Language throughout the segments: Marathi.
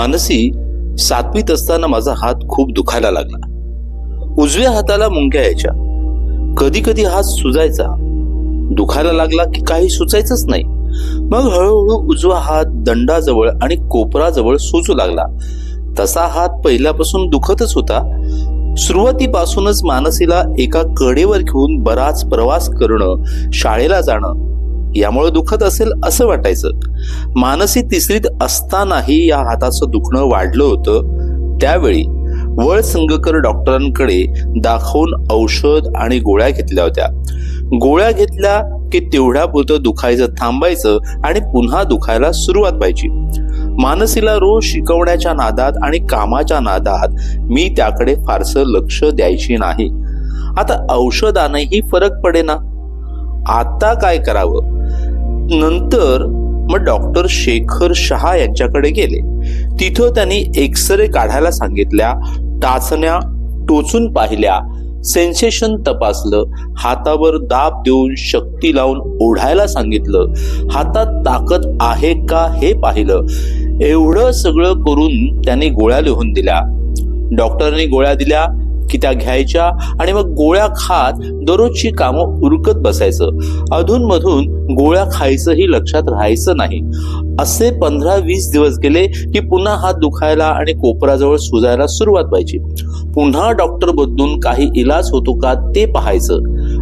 मानसी सातवीत असताना माझा हात खूप दुखायला लागला. उजव्या हाताला मुंग्या यायच्या. कधी कधी हात सुजायचा. दुखायला लागला की काही सुचायचंच नाही. मग हळूहळू उजवा हात दंडाजवळ आणि कोपराजवळ सुचू लागला. तसा हात पहिल्यापासून दुखतच होता. सुरुवातीपासूनच मानसीला एका कडेवर घेऊन बराच प्रवास करणं शाळेला जाणं यामुळे दुखत असेल असं वाटायचं. मानसी तिसरीत असतानाही या हाताचं दुखणं वाढलं होतं. त्यावेळी वळ संगकर डॉक्टरांकडे दाखवून औषध आणि गोळ्या घेतल्या होत्या. गोळ्या घेतल्या की तेवढ्या पुरतं दुखायचं थांबायचं आणि पुन्हा दुखायला सुरुवात व्हायची. मानसीला रोज शिकवण्याच्या नादात आणि कामाच्या नादात मी त्याकडे फारसं लक्ष द्यायची नाही. आता औषधानेही फरक पडेना. आता काय करावं? नंतर मग डॉक्टर शेखर शहा यांच्याकडे गेले. तिथं त्यांनी एक्सरे काढायला सांगितल्या. टाचण्या टोचून पाहिल्या. सेन्सेशन तपासलं. हातावर दाब देऊन शक्ती लावून ओढायला सांगितलं. हातात ताकद आहे का हे पाहिलं. एवढं सगळं करून त्यांनी गोळ्या लिहून दिल्या. डॉक्टरने गोळ्या दिल्या. की त्या घ्यायच्या आणि मग गोळ्या खात दररोजची कामं उरकत बसायचं. अधूनमधून गोळ्या खायचंही लक्षात राहायचं नाही. असे पंधरा वीस दिवस गेले की पुन्हा हात दुखायला आणि कोपराजवळ सुजायला सुरुवात व्हायची. पुन्हा डॉक्टर बदलून काही इलाज होतो का ते पाहायचं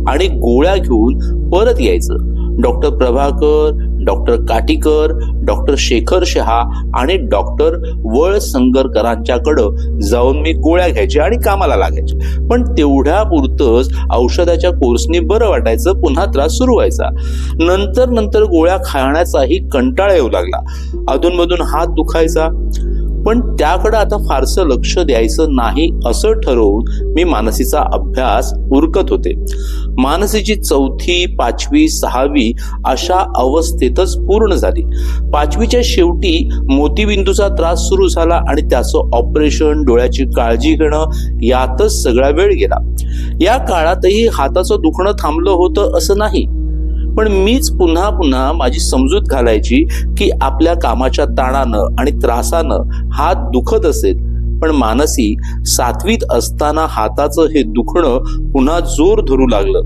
आणि गोळ्या घेऊन परत यायचं. Doctor Prabhakar doctor Katikar doctor Shekhar Shah आणि डॉक्टर वळ संगरकरांच्याकडं जाऊन मी गोळ्या घ्यायच्या आणि कामाला लागायचे. पण तेवढ्या पुरतच औषधाच्या कोर्सनी बरं वाटायचं पुन्हा त्रास सुरू व्हायचा. नंतर नंतर गोळ्या खाण्याचाही कंटाळा येऊ लागला. अधूनमधून हात दुखायचा. पण त्याकडे आता फारसं लक्ष द्यायचं नाही असं ठरवून मी मानसीचा अभ्यास उरकत होते. मानसीची चौथी पाचवी सहावी अशा अवस्थेतच पूर्ण झाली. पाचवीच्या शेवटी मोतीबिंदूचा त्रास सुरू झाला आणि त्याचं ऑपरेशन डोळ्याची काळजी घेणं यातच सगळा वेळ गेला. या काळातही हाताचं दुखणं थांबलं होतं असं नाही. पण मीच पुन्हा पुन्हा माझी समजूत घालायची की आपल्या कामाच्या ताणानं आणि त्रासानं हात दुखत असेल. पण मानसी सातवीत असताना हाताचं हे दुखणं पुन्हा जोर धरू लागलं.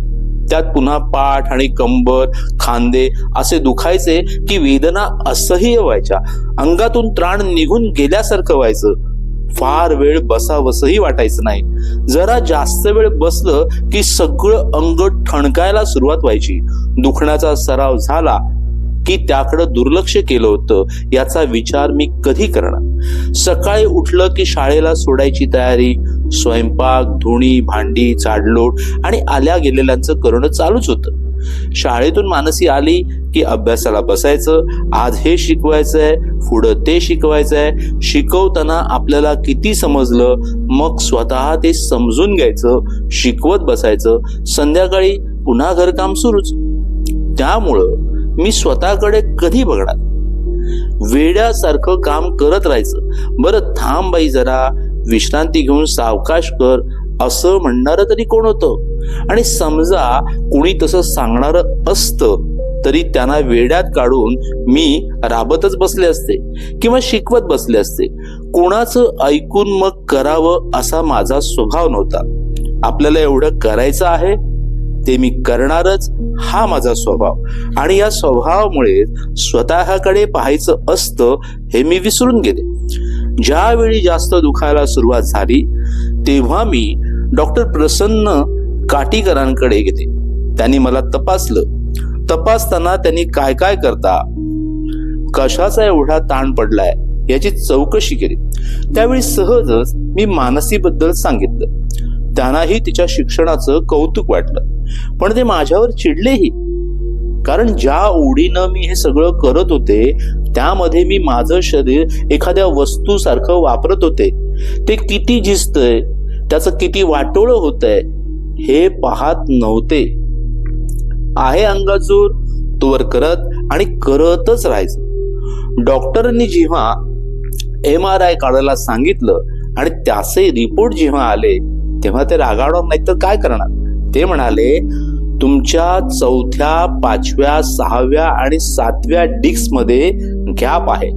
त्यात पुन्हा पाठ आणि कंबर खांदे असे दुखायचे की वेदना असह्य व्हायच्या. अंगातून त्राण निघून गेल्यासारखं व्हायचं. फार वेळ बसावसही वाटायचं नाही. जरा जास्त वेळ बसलं की सगळं अंग ठणकायला सुरुवात व्हायची. दुखण्याचा सराव झाला की त्याकडं दुर्लक्ष केलं होतं याचा विचार मी कधी करणार. सकाळी उठलं की शाळेला सोडायची तयारी स्वयंपाक धुणी भांडी चाडलोट आणि आल्या गेलेल्यांचं करणं चालूच होतं. शाळेतून मानसी आली की अभ्यासाला बसायचं. आज हे शिकवायचं आहे पुढं ते शिकवायचं आहे शिकवताना आपल्याला किती समजलं मग स्वतः ते समजून घ्यायचं शिकवत बसायचं. संध्याकाळी पुन्हा घरकाम सुरूच. त्यामुळं मी स्वतःकडे कधी बघणार? वेड्यासारखं काम करत राहायचं. बरं थांब बाई जरा विश्रांती घेऊन सावकाश कर. असं म्हणणारं तरी कोण होतं? आणि समजा कुणी तसं सांगणारं असतं तरी त्यांना वेड्यात काढून मी राबतच बसले असते किंवा शिकवत बसले असते. कोणाचं ऐकून मग करावं असा माझा स्वभाव नव्हता. आपल्याला एवढं करायचं आहे ते मी करणारच हा माझा स्वभाव. आणि या स्वभावामुळे स्वतःकडे पाहायचं असतं हे मी विसरून गेले. ज्यावेळी जास्त दुखायला सुरुवात झाली तेव्हा मी डॉक्टर प्रसन्न काटीकरांकडे गेले. त्यांनी मला तपासलं. तपासताना त्यांनी काय काय करता? कशाचा एवढा ताण पडलाय? याची चौकशी केली. त्यावेळी सहजच मी मानसीबद्दल सांगितलं. त्यांनाही तिच्या शिक्षणाचं कौतुक वाटलं. पण ते माझ्यावर चिडलेही. कारण ज्या ओढीनं मी हे सगळं करत होते त्यामध्ये मी माझं शरीर एखाद्या वस्तूसारखं वापरत होते. ते किती झिजतंय त्याचं किती वाटोळं होतंय हे पाहत नव्हते. आहे अंगाजूर तोवर करत आणि करतच राहायचं. डॉक्टरांनी जेव्हा एम आर आय काढायला सांगितलं आणि त्याचे रिपोर्ट जेव्हा आले तेव्हा ते रागावणार नाही तर काय करणार? ते म्हणाले तुमच्या चौथ्या पाचव्या सहाव्या आणि सातव्या डिस्कमध्ये गॅप आहे.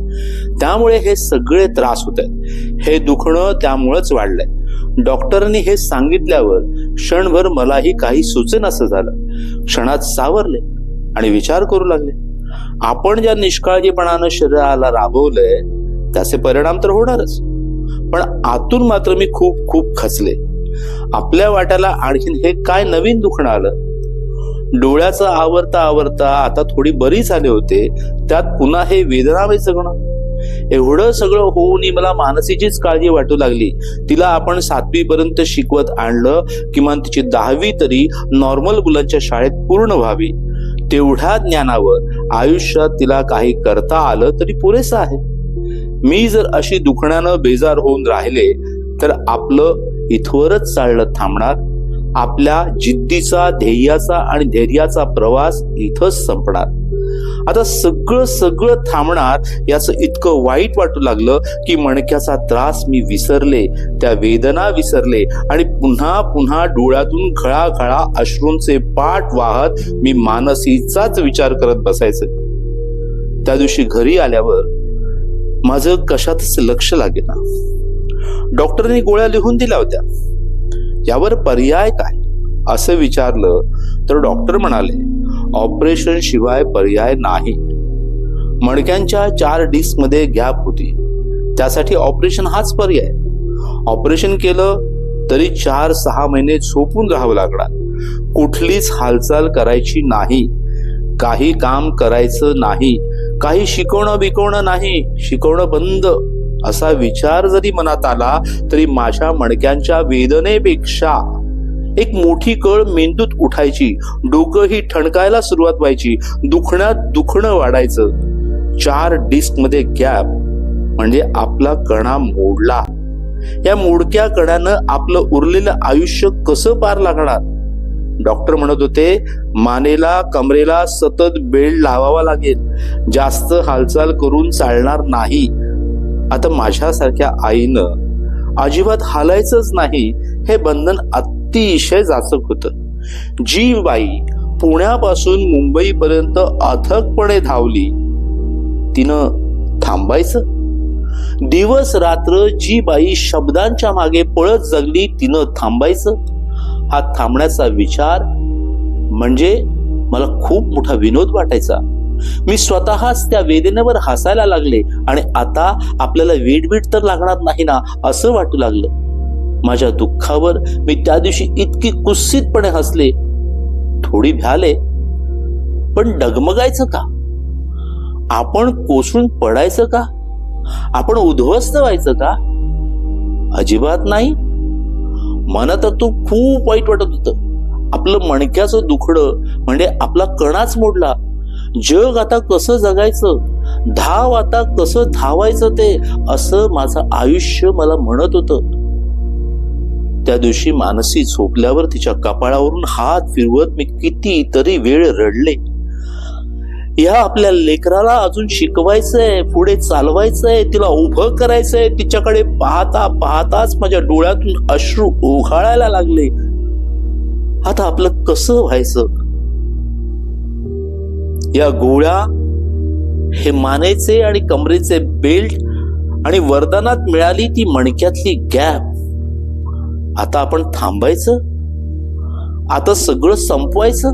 त्यामुळे हे सगळे त्रास होत आहेत. हे दुखणं त्यामुळेच वाढलंय. डॉक्टरांनी हे सांगितल्यावर क्षणभर मलाही काही सुचेनासं झालं. क्षणात सावरले आणि विचार करू लागले. आपण ज्या निष्काळजीपणानं शरीराला राबवलंय त्याचे परिणाम तर होणारच. पण आतून मात्र मी खूप खूप खचले. आपल्या वाट्याला आणखीन हे काय नवीन दुखणं आलं? डोळ्याचं आवरता आवरता आता थोडी बरी झाले होते त्यात पुन्हा हे वेदनावे जगणं. एवढं सगळं होऊनही मला मानसीचीच काळजी वाटू लागली. तिला आपण सातवी पर्यंत शिकवत आणलं किमान तिची दहावी तरी नॉर्मल मुलांच्या शाळेत पूर्ण व्हावी. तेवढ्या ज्ञानावर आयुष्यात तिला काही करता आलं तरी पुरेसं आहे. मी जर अशी दुखण्यानं बेजार होऊन राहिले तर आपलं इथवरच चाललं थांबणार. आपल्या जिद्दीचा ध्येयाचा आणि धैर्याचा प्रवास इथंच संपणार. आता सगळं सगळं थांबणार याचं इतकं वाईट वाटू लागलं की मणक्याचा त्रास मी विसरले त्या वेदना विसरले आणि पुन्हा पुन्हा डोळ्यातून खळाखळा अश्रूंचे पाठ वाहत मी मानसीचाच विचार करत बसायचं. त्या दिवशी घरी आल्यावर माझं कशातच लक्ष लागेना. डॉक्टरने गोळ्या लिहून दिल्या होत्या. यावर पर्याय काय? असं विचारलं तर डॉक्टर म्हणाले ऑपरेशन शिवाय पर्याय नाही. मणक्यांच्या चार डिस्कमध्ये गॅप होती. त्यासाठी ऑपरेशन हाच पर्याय. ऑपरेशन केलं तरी चार सहा महिने झोपून राहावं लागणार. कुठलीच हालचाल करायची नाही. काही काम करायचं नाही. काही शिकवणं बिकवणं नाही. शिकवणं बंद. असा विचार जरी मनात आला तरी माझ्या मणक्यांच्या वेदनेपेक्षा एक मोठी कळ मेंदूत उठायची. डोकं ही ठणकायला सुरुवात व्हायची. दुखण्यात दुखणं वाढायचं. चार डिस्कमध्ये गॅप म्हणजे आपला कणा मोडला. या मोडक्या कणानं आपलं उरलेलं आयुष्य कसं पार लागणार? डॉक्टर म्हणत होते मानेला कमरेला सतत बेल्ट लावावा लागेल. जास्त हालचाल करून चालणार नाही. आता माझ्यासारख्या आईनं अजिबात हालायचंच नाही. हे बंधन अतिशय जाचक होतं. जी बाई पुण्यापासून मुंबईपर्यंत अथकपणे धावली. तिनं थांबायचं. दिवस रात्र जी बाई शब्दांच्या मागे पळत जगली तिनं थांबायचं. हा थांबण्याचा विचार म्हणजे मला खूप मोठा विनोद वाटायचा. मी स्वतःच त्या वेदनेवर हसायला लागले आणि आता आपल्याला वेडबीड तर लागणार नाही ना असं वाटू लागलं. माझ्या दुःखावर मी त्या दिवशी इतकी कुस्सितपणे हसले. थोडी भ्याले. पण डगमगायचं का? आपण कोसळून पडायचं का? आपण उद्ध्वस्त व्हायचं का? अजिबात नाही. मला तर तो खूप वाईट वाटत होतं. आपलं मणक्याचं दुखणं म्हणजे आपला कणाच मोडला. जग आता कसं जगायचं? धाव आता कसं धावायचं ते? असं माझं आयुष्य मला म्हणत होतं. त्या दिवशी मानसी झोपल्यावर तिच्या कपाळावरून हात फिरवत मी किती तरी वेळ रडले. या आपल्या लेकराला अजून शिकवायचंय पुढे चालवायचंय तिला उभं करायचंय तिच्याकडे पाहता पाहताच माझ्या डोळ्यातून अश्रू ओघाळायला लागले. आता आपलं कसं व्हायचं? या गोळ्या हे मानेचे आणि कमरेचे बेल्ट आणि वरदानात मिळाली ती मणक्यातली गॅप. आता आपण थांबायचं? आता सगळं संपवायचं?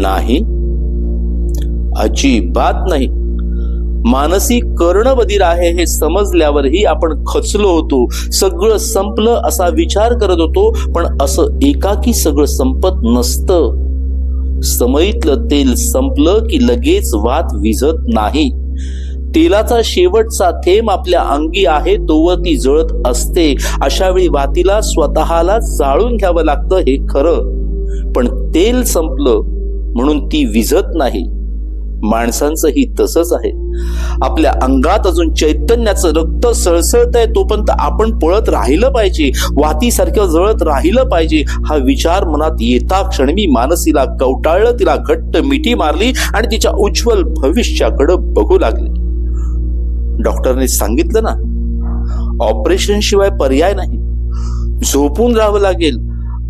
नाही. अजिबात नाही. मानसी कर्णबधीर आहे हे समजल्यावरही आपण खचलो होतो. सगळं संपलं असा विचार करत होतो पण असं एकाकी सगळं संपत नसतं. समईतलं तेल संपलं की लगेच वात विझत नाही. तेलाचा शेवटचा थेंब आपल्या अंगी आहे तोवर ती जळत असते. अशा वेळी वातीला स्वतःला जाळून घ्यावं लागतं हे खरं. पण तेल संपलं म्हणून ती विझत नाही. माणसांचंही तसंच आहे. आपल्या अंगात अजून चैतन्याचं रक्त सळसळत आहे तोपर्यंत आपण पळत राहिलं पाहिजे. वातीसारखं जळत राहिलं पाहिजे. हा विचार मनात येता क्षणी मी मानसीला कवटाळलं तिला घट्ट मिठी मारली आणि तिच्या उज्ज्वल भविष्याकडे बघू लागली. डॉक्टरने सांगितलं ना ऑपरेशन शिवाय पर्याय नाही. झोपून राहावं लागेल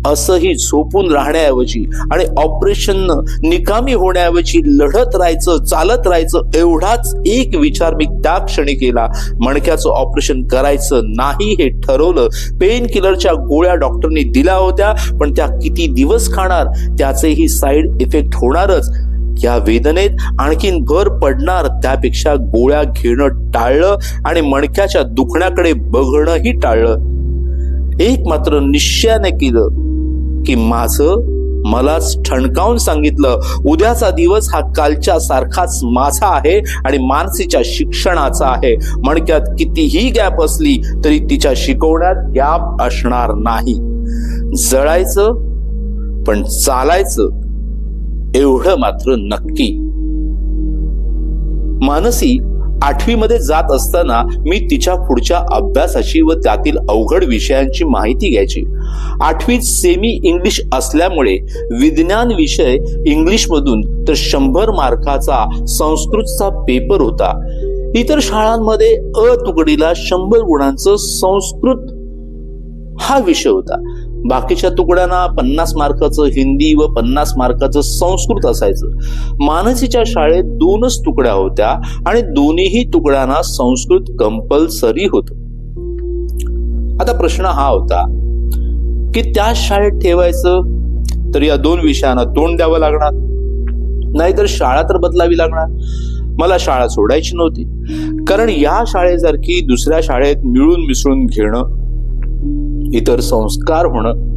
असंही झोपून राहण्याऐवजी आणि ऑपरेशन निकामी होण्याऐवजी लढत राहायचं चालत राहायचं एवढाच एक विचार मी त्या क्षणी केला. मणक्याचं ऑपरेशन करायचं नाही हे ठरवलं. पेन किलरच्या गोळ्या डॉक्टरनी दिल्या होत्या पण त्या किती दिवस खाणार? त्याचेही साईड इफेक्ट होणारच. या वेदनेत आणखीन भर पडणार त्यापेक्षा गोळ्या घेणं टाळलं आणि मणक्याच्या दुखण्याकडे बघणंही टाळलं. एक मात्र निश्चयाने केलं की माझं मलाच ठणकावून सांगितलं उद्याचा दिवस हा कालच्या सारखाच माझा आहे आणि मानसीच्या शिक्षणाचा आहे. मणक्यात कितीही गॅप असली तरी तिच्या शिकवण्यात गॅप असणार नाही. जळायचं पण चालायचं एवढं मात्र नक्की. मानसी आठवी मध्ये जात असताना मी तिच्या पुढच्या अभ्यासाची व त्यातील अवघड विषयांची माहिती घ्यायची. आठवीत सेमी इंग्लिश असल्यामुळे विज्ञान विषय इंग्लिश मधून तर शंभर मार्काचा संस्कृतचा पेपर होता. इतर शाळांमध्ये अ तुकडीला शंभर गुणांचं संस्कृत हा विषय होता. बाकीच्या तुकड्यांना पन्नास मार्काचं हिंदी व पन्नास मार्काचं संस्कृत असायचं. मानसीच्या शाळेत दोनच तुकड्या होत्या आणि दोन्हीही तुकड्यांना संस्कृत कंपल्सरी होत. आता प्रश्न हा होता की त्या शाळेत ठेवायचं तर या दोन विषयांना तोंड द्यावं लागणार? नाहीतर शाळा तर बदलावी लागणार? मला शाळा सोडायची नव्हती. कारण या शाळेसारखी दुसऱ्या शाळेत मिळून मिसळून घेणं इतर संस्कार होणं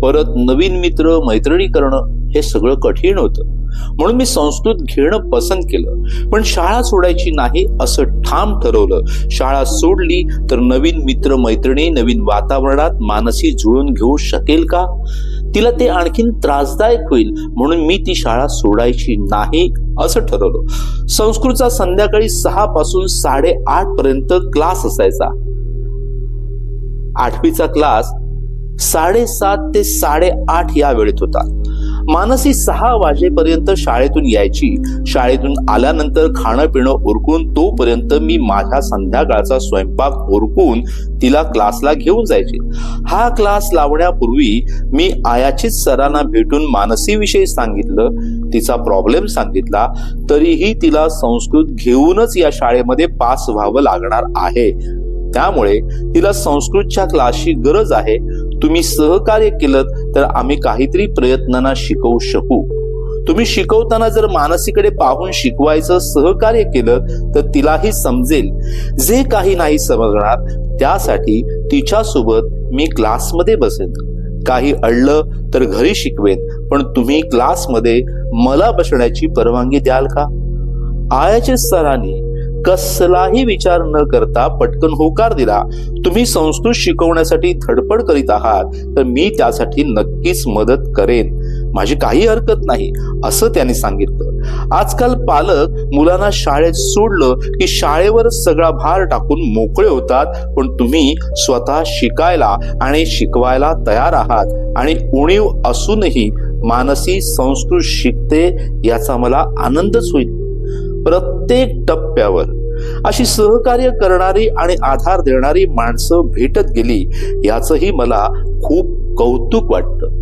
परत नवीन मित्र मैत्रिणी करणं हे सगळं कठीण होतं. म्हणून मी संस्कृत घेणं पसंत केलं. पण शाळा सोडायची नाही असं ठाम ठरवलं. शाळा सोडली तर नवीन मित्र मैत्रिणी नवीन वातावरणात मानसी जुळून घेऊ शकेल का? तिला ते आणखीन त्रासदायक होईल. म्हणून मी ती शाळा सोडायची नाही असं ठरवलं. संस्कृतचा संध्याकाळी सहा पासून साडेआठ पर्यंत क्लास असायचा. आठवीचा क्लास साडेसात ते साडेआठ या वेळेत होता. मानसी सहा वाजेपर्यंत शाळेतून यायची. शाळेतून आल्यानंतर खाणं पिणं उरकून तोपर्यंत मी माझ्या संध्याकाळचा स्वयंपाक उरकून तिला क्लासला घेऊन जायचे. हा क्लास लावण्यापूर्वी मी आयाचीच सरांना भेटून मानसीविषयी सांगितलं. तिचा प्रॉब्लेम सांगितला. तरीही तिला संस्कृत घेऊनच या शाळेमध्ये पास व्हावं लागणार आहे. त्यामुळे तिला संस्कृतच्या क्लासची गरज आहे. तुम्ही सहकार्य केलं तर आम्ही काहीतरी प्रयत्नांना शिकवू शकू. तुम्ही शिकवताना जर मानसीकडे पाहून शिकवायचं सहकार्य केलं तर तिलाही समजेल. जे काही नाही समजणार त्यासाठी तिच्यासोबत मी क्लासमध्ये बसेन. काही अडलं तर घरी शिकवेन पण तुम्ही क्लासमध्ये मला बसण्याची परवानगी द्याल का? आयाचे सरांनी कसलाही विचार न करता पटकन होकार दिला. तुम्ही संस्कृत शिकवण्यासाठी धडपड करीत आहात तर मी त्यासाठी नक्कीच मदत करेन. माझी काही हरकत नाही असं त्याने सांगितलं. आजकाल पालक मुलांना शाळेत सोडलं की शाळेवर सगळा भार टाकून मोकळे होतात पण तुम्ही स्वतः शिकायला आणि शिकवायला तयार आहात. आणि उणीव असूनही मानसी संस्कृत शिकते याचा मला आनंदच होईल. प्रत्येक टप्प्यावर अशी सहकार्य करणारी आणि आधार देणारी माणसं भेटत गेली याचंही मला खूप कौतुक वाटतं.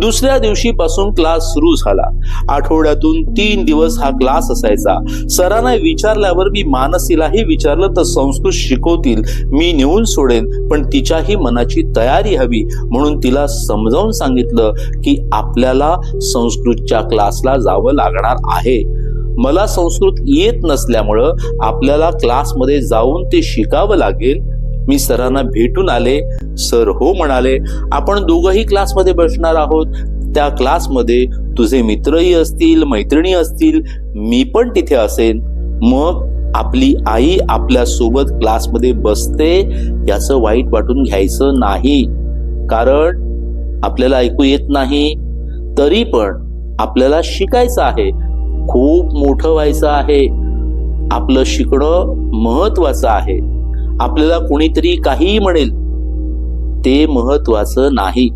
दुसऱ्या दिवशीपासून क्लास सुरू झाला. आठवड्यातून तीन दिवस हा क्लास असायचा. सरांना विचारल्यावर मी मानसीलाही विचारलं तर संस्कृत शिकवतील मी नेऊन सोडेन पण तिच्याही मनाची तयारी हवी. म्हणून तिला समजावून सांगितलं की आपल्याला संस्कृतच्या क्लासला जावं लागणार आहे. मला संस्कृत येत नसल्यामुळं आपल्याला क्लासमध्ये जाऊन ते शिकावं लागेल. मी सरांना भेटून आले. सर हो म्हणाले आपण दोघंही क्लासमध्ये बसणार आहोत. त्या क्लासमध्ये तुझे मित्रही असतील मैत्रिणी असतील. मी पण तिथे असेन. मग आपली आई आपल्यासोबत क्लासमध्ये बसते याचं वाईट वाटून घ्यायचं नाही. कारण आपल्याला ऐकू येत नाही. तरी पण आपल्याला शिकायचं आहे. खूप मोठं व्हायचं आहे. आपलं शिकणं महत्वाचं आहे. आपल्याला कोणीतरी काहीही म्हणेल ते महत्वाचं नाही.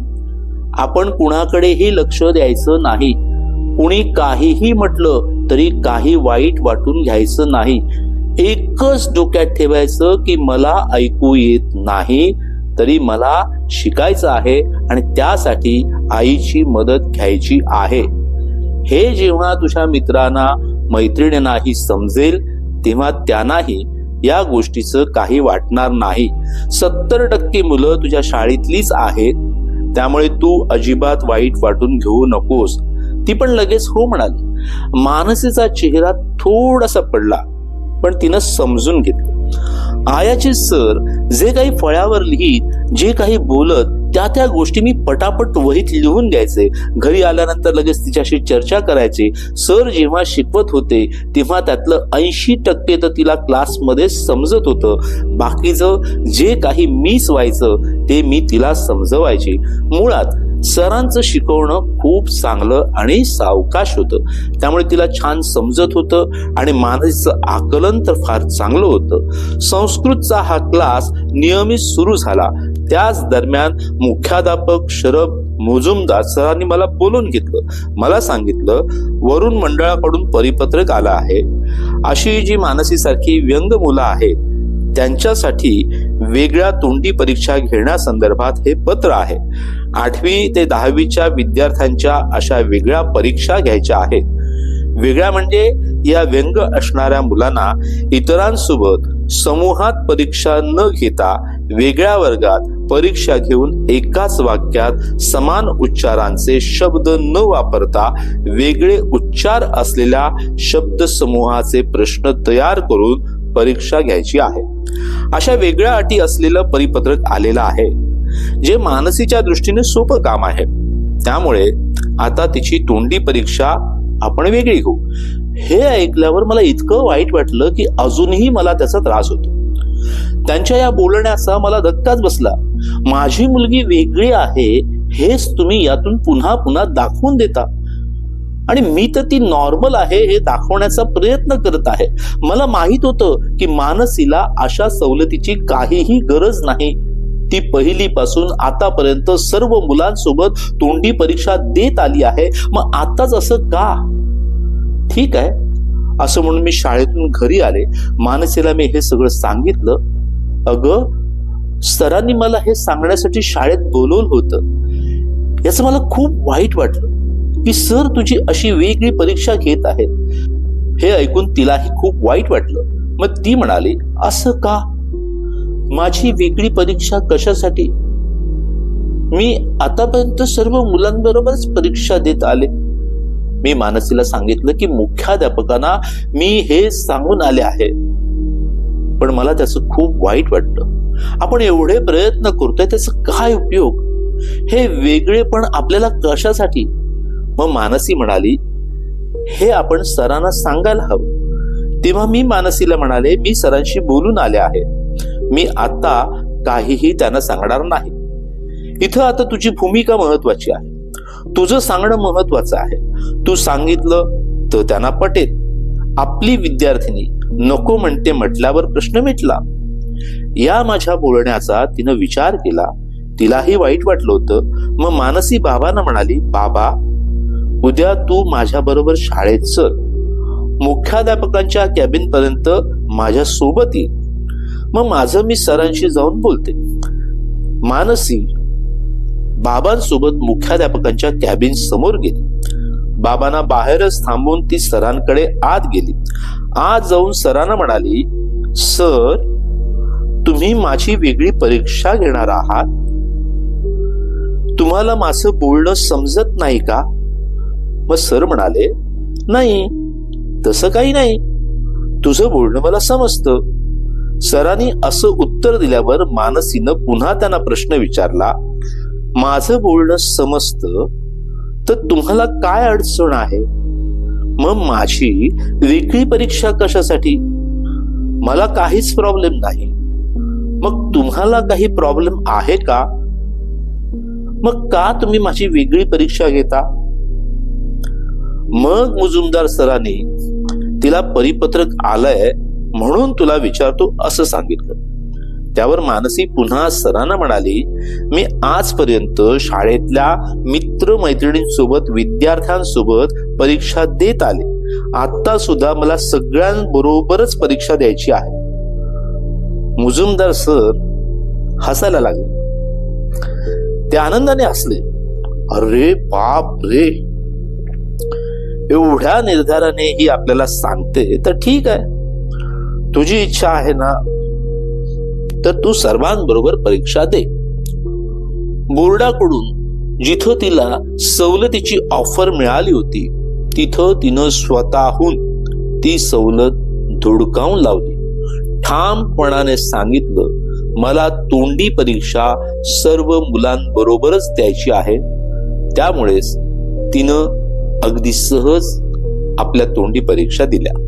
आपण कुणाकडेही लक्ष द्यायचं नाही. कुणी काहीही म्हटलं तरी काही वाईट वाटून घ्यायचं नाही. एकच डोक्यात ठेवायचं की मला ऐकू येत नाही तरी मला शिकायचं आहे आणि त्यासाठी आईची मदत घ्यायची आहे. हे जेव्हा तुझ्या मित्रांना मैत्रिणींनाही समजेल तेव्हा त्यांनाही या गोष्टीचं काही वाटणार नाही. सत्तर टक्के मुलं तुझ्या शाळेतलीच आहेत त्यामुळे तू अजिबात वाईट वाटून घेऊ नकोस. ती पण लगेच हो म्हणाली. मानसीचा चेहरा थोडासा पडला पण तिनं समजून घेतलं. आयाचे सर जे काही फळ्यावर लिहित जे काही बोलत त्या त्या गोष्टी मी पटापट वहीत लिहून घ्यायचे. घरी आल्यानंतर लगेच तिच्याशी चर्चा करायचे. सर जेव्हा शिकवत होते तेव्हा त्यातलं ऐंशी टक्के तर तिला क्लासमध्ये समजत होतं. बाकीचं जे काही मीच व्हायचं ते मी तिला समजवायचे. मुळात सरांचं शिकवणं खूप चांगलं आणि सावकाश होतं. त्यामुळे तिला छान समजत होतं आणि मानसीचं आकलन तर फार चांगलं होतं. संस्कृतचा हा क्लास नियमित सुरू झाला. त्याच दरम्यान मुख्याध्यापक शरभ मुजुमदार सरांनी मला बोलून घेतलं. मला सांगितलं वरुण मंडळाकडून परिपत्रक आलं आहे. अशी जी मानसीसारखी व्यंग मुलं आहेत त्यांच्यासाठी वेगळ्या तोंडी परीक्षा घेण्यासंदर्भात हे पत्र आहे. आठवी ते दहावीच्या विद्यार्थ्यांच्या अशा वेगळ्या परीक्षा घ्यायच्या आहेत. वेगळ्या म्हणजे या व्यंग असणाऱ्या मुलांना इतरांसोबत समूहात परीक्षा न घेता वेगळ्या वर्गात परीक्षा घेऊन एकाच वाक्यात समान उच्चारांचे शब्द न वापरता वेगळे उच्चार असलेल्या शब्द समूहाचे प्रश्न तयार करून परीक्षा घ्यायची आहे. अशा वेगळ्या अटी असलेलं परिपत्रक आलेलं आहे जे मानसीच्या दृष्टीने सोपं काम आहे. त्यामुळे आता तिची तोंडी परीक्षा आपण वेगळी घेऊ. हे ऐकल्यावर मला इतकं वाईट वाटलं की अजूनही मला त्याचा त्रास होतो. त्यांच्या या बोलण्याचा मला धक्काच बसला. माझी मुलगी वेगळी आहे हेच तुम्ही यातून पुन्हा पुन्हा दाखवून देता. आणि मी तर ती नॉर्मल आहे हे दाखवण्याचा प्रयत्न करत आहे. मला माहीत होतं की मानसीला अशा सवलतीची काहीही गरज नाही. ती पहिलीपासून आतापर्यंत सर्व मुलांसोबत तोंडी परीक्षा देत आली आहे. मग आताच असं का? ठीक आहे. असं म्हणून मी शाळेतून घरी आले. मानसीला मी हे सगळं सांगितलं. अगं सरांनी मला हे सांगण्यासाठी शाळेत बोलवलं होतं. याचं मला खूप वाईट वाटलं की सर तुझी अशी वेगळी परीक्षा घेत आहेत. हे ऐकून तिलाही खूप वाईट वाटलं. मग ती म्हणाली असं का? माझी वेगळी परीक्षा कशासाठी? मी आतापर्यंत सर्व मुलांबरोबरच परीक्षा देत आले. मी मानसीला सांगितलं की मुख्याध्यापकांना मी हे सांगून आले आहे. पण मला त्याचं खूप वाईट वाटतं. आपण एवढे प्रयत्न करतोय त्याचा काय उपयोग? हे वेगळेपण आपल्याला कशासाठी? मग मानसी म्हणाली हे आपण सरांना सांगायला हवं. तेव्हा मी मानसीला म्हणाले मी सरांशी बोलून आले आहे. मी आता काहीही त्यांना सांगणार नाही. इथं आता तुझी भूमिका महत्वाची आहे. तुझं सांगणं महत्वाचं आहे. तू सांगितलं तर त्यांना पटेल. आपली विद्यार्थिनी नको म्हणते म्हटल्यावर प्रश्न मिटला. या माझ्या बोलण्याचा तिनं विचार केला. तिलाही वाईट वाटलं होतं. मग मानसी बाबांना म्हणाली बाबा उद्या तू माझ्या बरोबर शाळेत चल. मुख्याध्यापकांच्या कॅबिन पर्यंत माझ्या सोबत ये. मग माझं मी सरांशी जाऊन बोलते. मानसी बाबांसोबत मुख्याध्यापकांच्या कॅबिन समोर गेली. बाबांना बाहेरच थांबून ती सरांकडे आत गेली. आत जाऊन सरांना म्हणाली सर तुम्ही माझी वेगळी परीक्षा घेणार आहात? तुम्हाला माझं बोलणं समजत नाही का? मग सर म्हणाले नाही तसं काही नाही. तुझं बोलणं मला समजतं. सरांनी असं उत्तर दिल्यावर मानसीनं पुन्हा त्यांना प्रश्न विचारला माझं बोलणं समजतं तर तुम्हाला काय अडचण आहे? मग माझी वेगळी परीक्षा कशासाठी? मला काहीच प्रॉब्लेम नाही. मग तुम्हाला काही प्रॉब्लेम आहे का? मग का तुम्ही माझी वेगळी परीक्षा घेता? मग मुजुमदार सरांनी तिला परिपत्रक आलंय म्हणून तुला विचारतो असं सांगितलं. त्यावर मानसी पुन्हा सरांना म्हणाली मी आजपर्यंत शाळेतल्या मित्र मैत्रिणींसोबत विद्यार्थ्यांसोबत परीक्षा देत आले. आता सुद्धा मला सगळ्यांबरोबरच परीक्षा द्यायची आहे. मुजुमदार सर हसायला लागले. ते आनंदाने हसले. अरे बाप रे! एवढ्या निर्धाराने ही आपल्याला सांगते तर ठीक आहे. तुझी इच्छा आहे ना तर तू सर्वांबरोबर परीक्षा दे. बोर्डाकडून जिथं तिला सवलतीची ऑफर मिळाली होती तिथं तिनं स्वतःहून ती सवलत धुडकावून लावली. ठामपणाने सांगितलं मला तोंडी परीक्षा सर्व मुलांबरोबरच द्यायची आहे. त्यामुळेच तिनं अगदी सहज आपल्या तोंडी परीक्षा दिल्या.